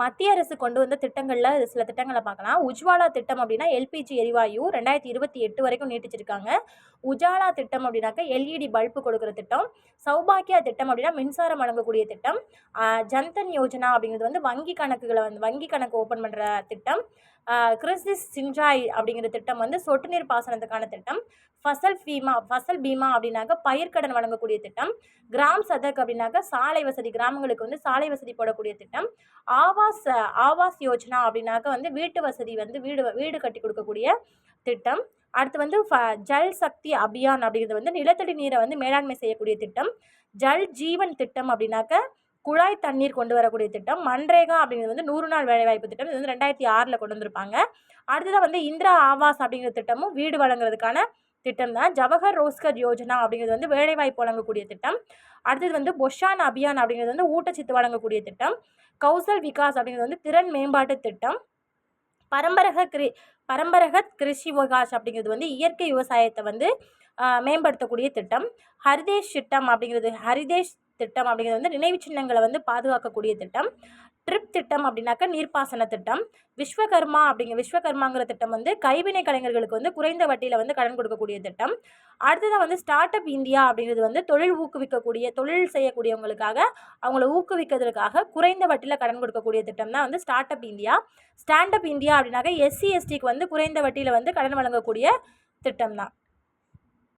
மத்திய அரசு கொண்டு வந்த திட்டங்களில் சில திட்டங்களை பார்க்கலாம். உஜ்வாலா திட்டம் அப்படின்னா எல்பிஜி எரிவாயு ரெண்டாயிரத்தி இருபத்தி எட்டு வரைக்கும் நீட்டிச்சிருக்காங்க. உஜாலா திட்டம் அப்படின்னாக்க எல்இடி பல்பு கொடுக்குற திட்டம். சௌபாக்கியா திட்டம் அப்படின்னா மின்சாரம் வழங்கக்கூடிய திட்டம். ஜன்தன் யோஜனா அப்படிங்கிறது வந்து வங்கி கணக்குகளை வந்து வங்கி கணக்கு ஓப்பன் பண்ணுற திட்டம். கிறிஸ்திஸ் சிஞ்சாய் அப்படிங்கிற திட்டம் வந்து சொட்டு நீர் பாசனத்துக்கான திட்டம். ஃபசல் பீமா ஃபசல் பீமா அப்படின்னாக்கா பயிர்க்கடன் வழங்கக்கூடிய திட்டம். கிராம் சதக் அப்படின்னாக்க சாலை வசதி கிராமங்களுக்கு வந்து சாலை வசதி போடக்கூடிய திட்டம். ஆவாஸ் ஆவாஸ் யோஜனா அப்படின்னாக்க வந்து வீட்டு வசதி வந்து வீடு வீடு கட்டி கொடுக்கக்கூடிய திட்டம். அடுத்து வந்து ஃப ஜல் சக்தி அபியான் அப்படிங்கிறது வந்து நிலத்தடி நீரை வந்து மேலாண்மை செய்யக்கூடிய திட்டம். ஜல் ஜீவன் திட்டம் அப்படின்னாக்க குழாய் தண்ணீர் கொண்டு வரக்கூடிய திட்டம். மன்ரேகா அப்படிங்கிறது வந்து நூறு நாள் வேலைவாய்ப்பு திட்டம். இது வந்து ரெண்டாயிரத்தி ஆறில் கொண்டு வந்திருப்பாங்க. அடுத்ததாக வந்து இந்திரா ஆவாஸ் அப்படிங்கிற திட்டமும் வீடு வழங்குறதுக்கான திட்டம் தான். ஜவஹர் ரோஸ்கர் யோஜனா அப்படிங்கிறது வந்து வேலைவாய்ப்பு வழங்கக்கூடிய திட்டம். அடுத்தது வந்து பொஷான் அபியான் அப்படிங்கிறது வந்து ஊட்டச்சத்து வழங்கக்கூடிய திட்டம். கௌசல் விகாஸ் அப்படிங்கிறது வந்து திறன் மேம்பாட்டு திட்டம். பரம்பரக கிரி பரம்பரகத் கிருஷி விகாஸ் அப்படிங்கிறது வந்து இயற்கை விவசாயத்தை வந்து மேம்படுத்தக்கூடிய திட்டம். ஹரிதேஷ் திட்டம் அப்படிங்கிறது ஹரிதேஷ் திட்டம் அப்படிங்கிறது வந்து நினைவு சின்னங்களை வந்து பாதுகாக்கக்கூடிய திட்டம். ட்ரிப் திட்டம் அப்படின்னாக்கா நீர்ப்பாசன திட்டம். விஸ்வகர்மா அப்படிங்கிற விஸ்வகர்மாங்கிற திட்டம் வந்து கைவினை கலைஞர்களுக்கு வந்து குறைந்த வட்டியில் வந்து கடன் கொடுக்கக்கூடிய திட்டம். அடுத்ததாக வந்து ஸ்டார்ட் அப் இந்தியா அப்படிங்கிறது வந்து தொழில் ஊக்குவிக்கக்கூடிய தொழில் செய்யக்கூடியவங்களுக்காக அவங்கள ஊக்குவிக்கிறதுக்காக குறைந்த வட்டியில் கடன் கொடுக்கக்கூடிய திட்டம் தான் வந்து start up India. Stand up India அப்படின்னாக்கா எஸ்சி எஸ்டிக்கு வந்து குறைந்த வட்டியில் வந்து கடன் வழங்கக்கூடிய திட்டம் தான்.